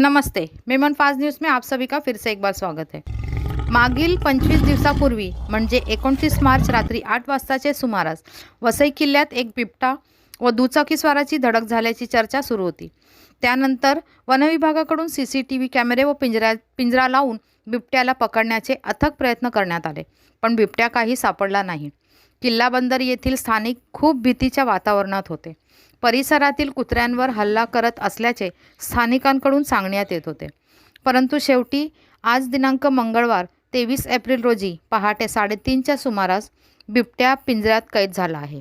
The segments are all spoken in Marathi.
नमस्ते मेमन फास्ट न्यूज़ में आप सभी का फिर से एक बार स्वागत है। मागील पंचवीस दिवसापूर्वी म्हणजे एकोणतीस मार्च रात्री आठ वाजताचे सुमारास वसई किल्ल्यात एक बिबटा व दुचाकीस्वाराची धडक झाल्याची चर्चा सुरू होती. त्यानंतर वनविभागाकडून सी सी टी व्ही कॅमेरे व पिंजऱ्या पिंजरा लावून बिबट्याला पकडण्याचे अथक प्रयत्न करण्यात आले पण बिबट्या काही सापडला नाही. किल्ला बंदर येथील स्थानिक खूप भीतीच्या वातावरणात होते. परिसरातील कुत्र्यांवर हल्ला करत असल्याचे स्थानिकांकडून सांगण्यात येत होते. परंतु शेवटी आज दिनांक मंगळवार तेवीस एप्रिल रोजी पहाटे साडेतीनच्या सुमारास बिबट्या पिंजऱ्यात कैद झाला आहे.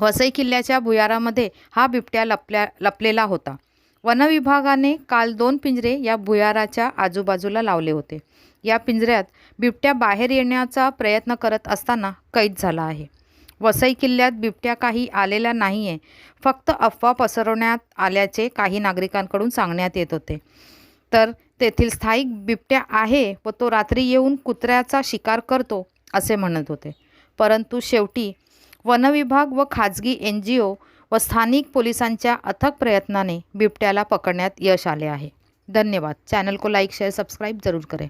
वसई किल्ल्याच्या भुयारामध्ये हा बिबट्या लपल्या लपलेला होता. वनविभागाने काल दोन पिंजरे या भुयाराच्या आजूबाजूला लावले होते. या पिंजऱ्यात बिबट्या बाहेर येण्याचा प्रयत्न करत असताना कैद झाला आहे. वसई किल्ल्यात बिबट्या काही आलेला नाही आहे फक्त अफवा पसरवण्यात आल्याचे काही नागरिकांकडून सांगण्यात येत होते. तर तेथील स्थायिक बिबट्या आहे व तो रात्री येऊन कुत्र्याचा शिकार करतो असे म्हणत होते. परंतु शेवटी वनविभाग व खाजगी एन जी ओ व स्थानिक पोलिसांच्या अथक प्रयत्नाने बिबट्याला पकडण्यात यश आले आहे. धन्यवाद. चॅनल को लाईक शेअर सबस्क्राईब जरूर करें